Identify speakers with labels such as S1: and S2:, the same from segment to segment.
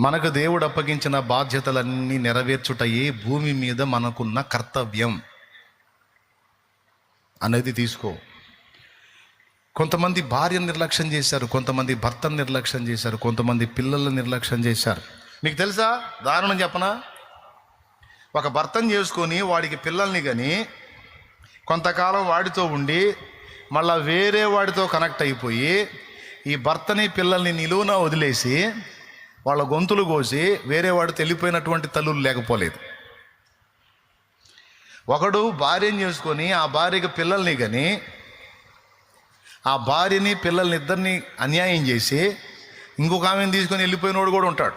S1: మనకు దేవుడు అప్పగించిన బాధ్యతలన్నీ నెరవేర్చుటయే భూమి మీద మనకున్న కర్తవ్యం. అనేది తీసుకో. కొంతమంది భార్యను నిర్లక్ష్యం చేశారు కొంతమంది భర్తను నిర్లక్ష్యం చేశారు కొంతమంది పిల్లలను నిర్లక్ష్యం చేశారు. మీకు తెలుసా? దారుణం చెప్పనా? ఒక భర్తను చేసుకొని వాడికి పిల్లల్ని కానీ కొంతకాలం వాడితో ఉండి మళ్ళా వేరే వాడితో కనెక్ట్ అయిపోయి ఈ భర్తని పిల్లల్ని నిలువున వదిలేసి వాళ్ళ గొంతులు కోసి వేరేవాడు తెలిపోయినటువంటి తల్లులు లేకపోలేదు. ఒకడు భార్యను చేసుకొని ఆ భార్యకి పిల్లల్ని కానీ ఆ భార్యని పిల్లల్ని ఇద్దరిని అన్యాయం చేసి ఇంకొక ఆమెను తీసుకొని వెళ్ళిపోయినోడు కూడా ఉంటాడు.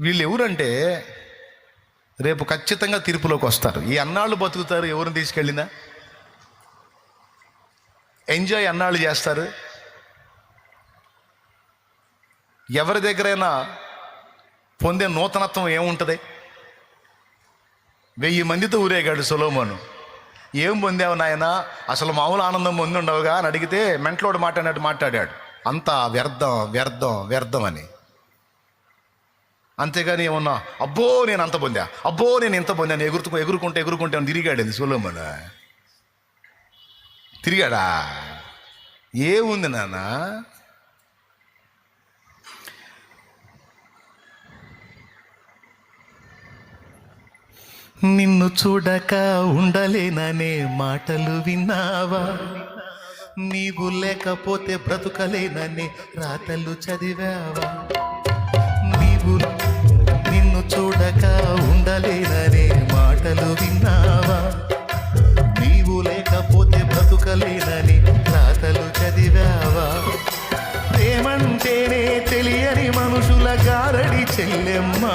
S1: వీళ్ళు ఎవరంటే రేపు ఖచ్చితంగా తీర్పులోకి వస్తారు. ఈ అన్నాళ్ళు బతుకుతారు ఎవరిని తీసుకెళ్ళినా? ఎంజాయ్ అన్నాళ్ళు చేస్తారు. ఎవరి దగ్గరైనా పొందే నూతనత్వం ఏముంటుంది? వెయ్యి మందితో ఊరేగాడు సొలోమోను. ఏం పొందావు నాయన? అసలు మామూలు ఆనందం పొంది ఉండవుగా అని అడిగితే మెంట్లోడు మాట్లాడినట్టు మాట్లాడాడు. అంతా వ్యర్థం వ్యర్థం వ్యర్థం అని. అంతేగాని ఏమన్నా అబ్బో నేను అంత పొందా అబ్బో నేను ఇంత పొందాను ఎగురుతు ఎగురుకుంటే ఎగురుకుంటే తిరిగాడు అది సొలోమోను? తిరిగాడా? ఏముంది నాన్న నిన్ను చూడక ఉండలేననే మాటలు విన్నావా? నీవు లేకపోతే బ్రతుకలేననే రాతలు చదివావా? నీవు నిన్ను చూడక ఉండలేననే మాటలు విన్నావా? నీవు లేకపోతే బ్రతుకలేనని రాతలు చదివావా? ప్రేమంటేనే తెలియని మనుషుల గారడి చెల్లెమ్మా.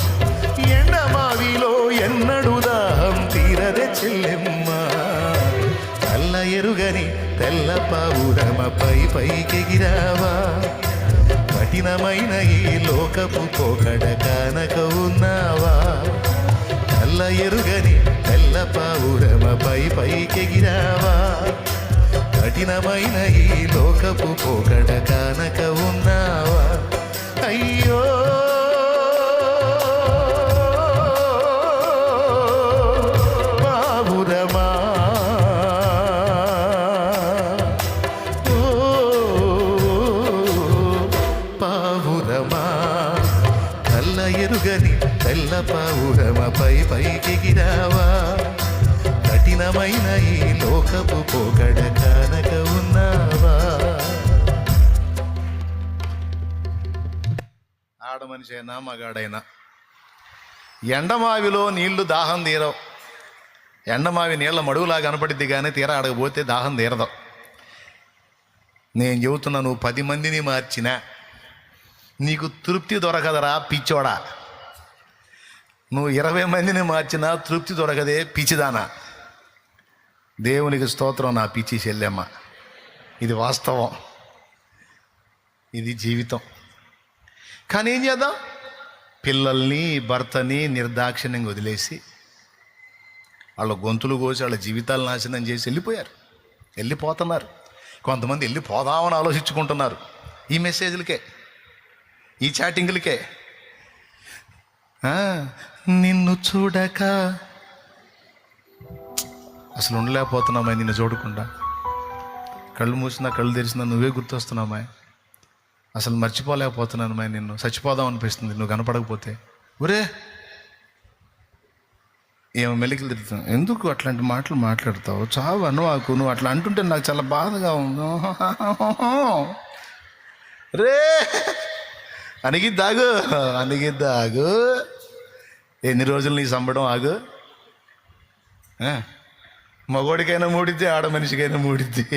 S1: తెల్ల పావురమపై పైకెగిరావా కఠినమైన ఈ లోకపు పోకడ కానక ఉన్నావా? కళ్ళ ఎరుగని తెల్ల పావురమపై పైకెగిరావా కఠినమైన ఈ లోకపు పోకడ కానక ఉన్నావా? అయ్యో పావురమపై పైకిగిరావా కఠినమైన ఈ లోకపు పోకడ కానక ఉన్నావా? ఆడ మనిషి అయినా మగాడైనా. ఎండమావిలో నీళ్ళు దాహం తీరవు. ఎండమావి నీళ్ళ మడుగులా కనపడిద్ది కానీ తీర ఆడకపోతే దాహం తీరదు. నేను చెబుతున్నా నువ్వు పది మందిని మార్చినా. నీకు తృప్తి దొరకదరా పిచ్చోడా? నువ్వు ఇరవై మందిని మార్చినా తృప్తి దొరకదే పిచ్చిదానా. దేవునికి స్తోత్రం నా పిచ్చి చెల్లెమ్మ. ఇది వాస్తవం. ఇది జీవితం. కానీ ఏం చేద్దాం? పిల్లల్ని భర్తని నిర్దాక్షిణ్యంగా వదిలేసి వాళ్ళ గొంతులు కోసి వాళ్ళ జీవితాలు నాశనం చేసి వెళ్ళిపోయారు. వెళ్ళిపోతున్నారు. కొంతమంది వెళ్ళిపోదామని ఆలోచించుకుంటున్నారు. ఈ మెసేజ్లకే ఈ చాటింగ్లకే నిన్ను చూడక. అసలు ఉండలేకపోతున్నామా నిన్ను చూడకుండా. కళ్ళు మూసినా కళ్ళు తెరిచినా నువ్వే గుర్తొస్తున్నామా అసలు మర్చిపోలేకపోతున్నాను మా నిన్ను. చచ్చిపోదాం అనిపిస్తుంది నువ్వు కనపడకపోతే. ఒరే! ఏమో మెలికలు తిరుగుతాను ఎందుకు అట్లాంటి మాటలు మాట్లాడతావు? చావు అనువాకు. నువ్వు అట్లా అంటుంటే నాకు చాలా బాధగా ఉంది. రే! అణిగిద్దాగు అణిగిద్దాగు. ఎన్ని రోజులు నీ సంబడం ఆగు. మగోడికైనా మూడిద్ది ఆడ మనిషికైనా మూడిద్ది.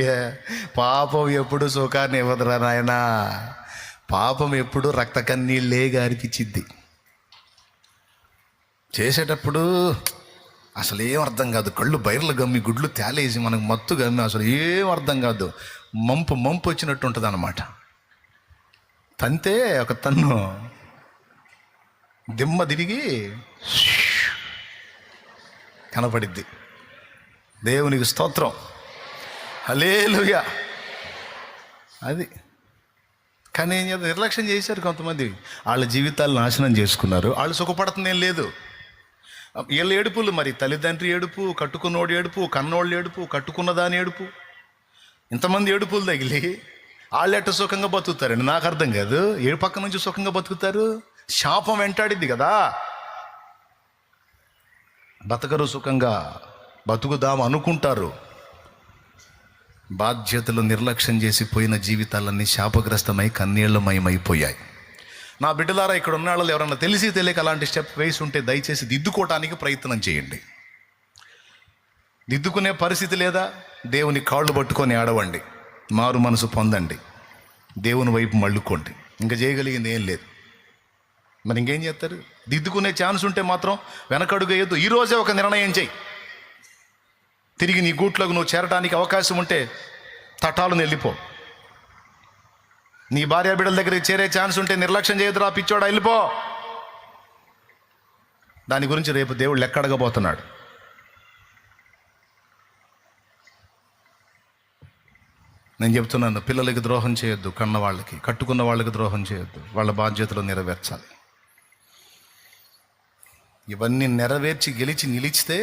S1: పాపం ఎప్పుడు సుఖాన్ని ఇవ్వదురా నాయనా. పాపం ఎప్పుడు రక్త కన్నీళ్ళే గారిపిచ్చిద్ది చేసేటప్పుడు అసలు ఏం అర్థం కాదు. కళ్ళు బైర్లు గమ్మి గుడ్లు తేలేసి మనకు మత్తు గమ్మి అసలు ఏం అర్థం కాదు. మంపు మంపు వచ్చినట్టు ఉంటుంది అనమాట తంతే ఒక తన్ను. దిమ్మ తిరిగి కనపడిద్ది. దేవునికి స్తోత్రం. హలేలుగా అది. కానీ ఏం చేద్దాం? నిర్లక్ష్యం చేశారు కొంతమంది. వాళ్ళ జీవితాలు నాశనం చేసుకున్నారు. వాళ్ళు సుఖపడుతుందేం లేదు. వీళ్ళ ఏడుపులు మరి తల్లిదండ్రి ఏడుపు కట్టుకున్నోడు ఏడుపు కన్నోళ్ళు ఏడుపు కట్టుకున్న దాని ఏడుపు. ఇంతమంది ఏడుపులు తగిలి వాళ్ళు ఎట్ట సుఖంగా బతుకుతారండి? నాకు అర్థం కాదు. ఏ పక్క నుంచి సుఖంగా బతుకుతారు? శాపం వెంటాడిద్ది కదా. బతకరు సుఖంగా బతుకుదాం అనుకుంటారు. బాధ్యతలు నిర్లక్ష్యం చేసి పోయిన జీవితాలన్నీ శాపగ్రస్తమై కన్నీళ్ళమయమైపోయాయి. నా బిడ్డలారా ఇక్కడ ఉన్న వాళ్ళు ఎవరన్నా తెలిసి తెలియక అలాంటి స్టెప్ వేసి ఉంటే దయచేసి దిద్దుకోవటానికి ప్రయత్నం చేయండి. దిద్దుకునే పరిస్థితి లేదా? దేవుని కాళ్ళు పట్టుకొని ఆడవండి. మారు మనసు పొందండి. దేవుని వైపు మళ్ళుకోండి. ఇంకా చేయగలిగింది ఏం లేదు. మరి ఇంకేం చేస్తారు? దిద్దుకునే ఛాన్స్ ఉంటే మాత్రం వెనకడుగు ఈరోజే ఒక నిర్ణయం చేయి. తిరిగి నీ గూట్లోకి నువ్వు చేరడానికి అవకాశం ఉంటే తటాలను వెళ్ళిపో నీ భార్య బిడ్డల దగ్గరికి చేరే ఛాన్స్ ఉంటే నిర్లక్ష్యం చేయదురా పిచ్చోడా వెళ్ళిపో. దాని గురించి రేపు దేవుడు లెక్కడగబోతున్నాడు నేను చెప్తున్నాను పిల్లలకి ద్రోహం చేయొద్దు కన్న వాళ్ళకి కట్టుకున్న వాళ్ళకి ద్రోహం చేయొద్దు వాళ్ళ బాధ్యతలు నెరవేర్చాలి. ఇవన్నీ నెరవేర్చి గెలిచి నిలిచితే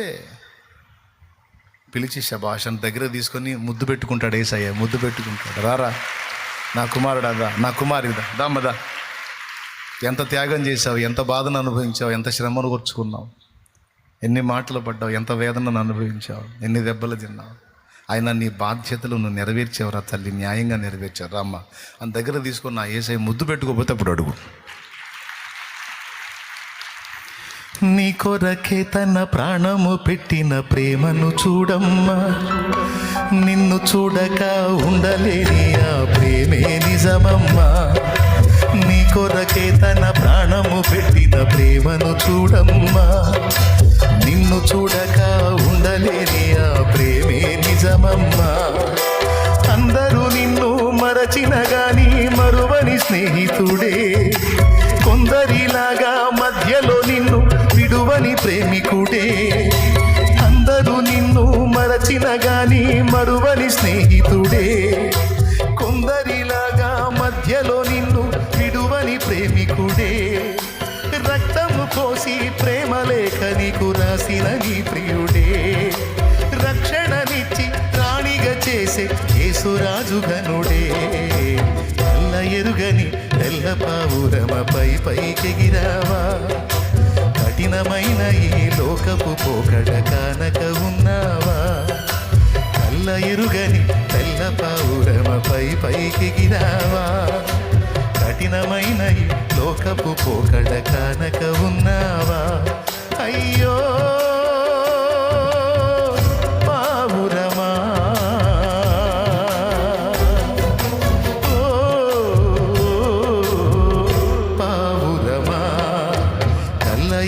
S1: పిలిచి శభాషను దగ్గర తీసుకొని ముద్దు పెట్టుకుంటాడు ఏసయ్య ముద్దు పెట్టుకుంటాడు. రారా నా కుమారుడా నా కుమారుడా దామ్మదా ఎంత త్యాగం చేసావు ఎంత బాధను అనుభవించావు ఎంత శ్రమను కూర్చుకున్నావు ఎన్ని మాటలు పడ్డావు ఎంత వేదనను అనుభవించావు ఎన్ని దెబ్బలు తిన్నావు. ఆయన నీ బాధ్యతలు నువ్వు నెరవేర్చావురా తల్లి? న్యాయంగా నెరవేర్చారు. అమ్మ అని దగ్గర తీసుకొని నా ఏసై ముద్దు పెట్టుకోపోతే అప్పుడు అడుగు. నీ కొరకే తన ప్రాణము పెట్టిన ప్రేమను చూడమ్మా. నిన్ను చూడక ఉండలేని ఆ ప్రేమే నిజమమ్మా. నీ కొరకే తన ప్రాణము పెట్టిన ప్రేమను చూడమ్మా. నిన్ను చూడక ఉండలేని ఆ ప్రేమే నిజమమ్మా. అందరూ నిన్ను మరచిన గాని మరువని స్నేహితుడే. కొందరిలాగా మధ్యలో నిన్ను విడువని ప్రేమికుడే. అందరూ నిన్ను మరచిన గాని మరువని స్నేహితుడే. నీకు నీ ప్రియుడే. రక్షణనిచ్చి రాణిగా చేసే యేసురాజు గనుడే నల్ల ఎరుగని తెల్ల పావురమపై పైకెగిరావా కఠినమైన ఈ లోకపు పోకడ కానక ఉన్నావా. కల్ల ఎరుగని తెల్ల పావురమపై పైకెగిరావా కఠినమైన ఈ లోకపు పోకడ కానక ఉన్నావా. అయ్యో!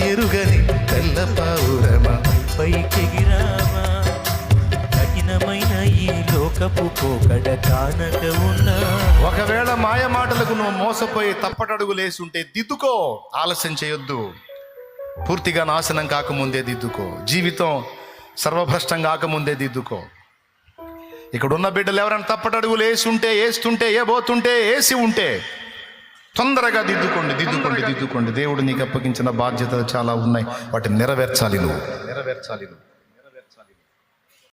S1: ఎరుగని తెల్ల పావురమా?
S2: పైకెగిరావా? కఠినమైన ఈ లోకపు పోకడ కానక ఉన్నా?
S1: ఒకవేళ మాయ మాటలకు నువ్వు మోసపోయి తప్పటడుగులేసి ఉంటే దిద్దుకో. ఆలస్యం చేయొద్దు. పూర్తిగా నాశనం కాకముందే దిద్దుకో. జీవితం సర్వభ్రష్టం కాకముందే దిద్దుకో. ఇక్కడ ఉన్న బిడ్డలు ఎవరైనా తప్పటడుగులు వేసి ఉంటే వేస్తుంటే ఏ పోతుంటే వేసి ఉంటే తొందరగా దిద్దుకోండి దిద్దుకోండి. దిద్దుకోండి. దేవుడు నీకు అప్పగించిన బాధ్యతలు చాలా ఉన్నాయి. వాటిని నెరవేర్చాలి నువ్వు. నెరవేర్చాలి నువ్వు.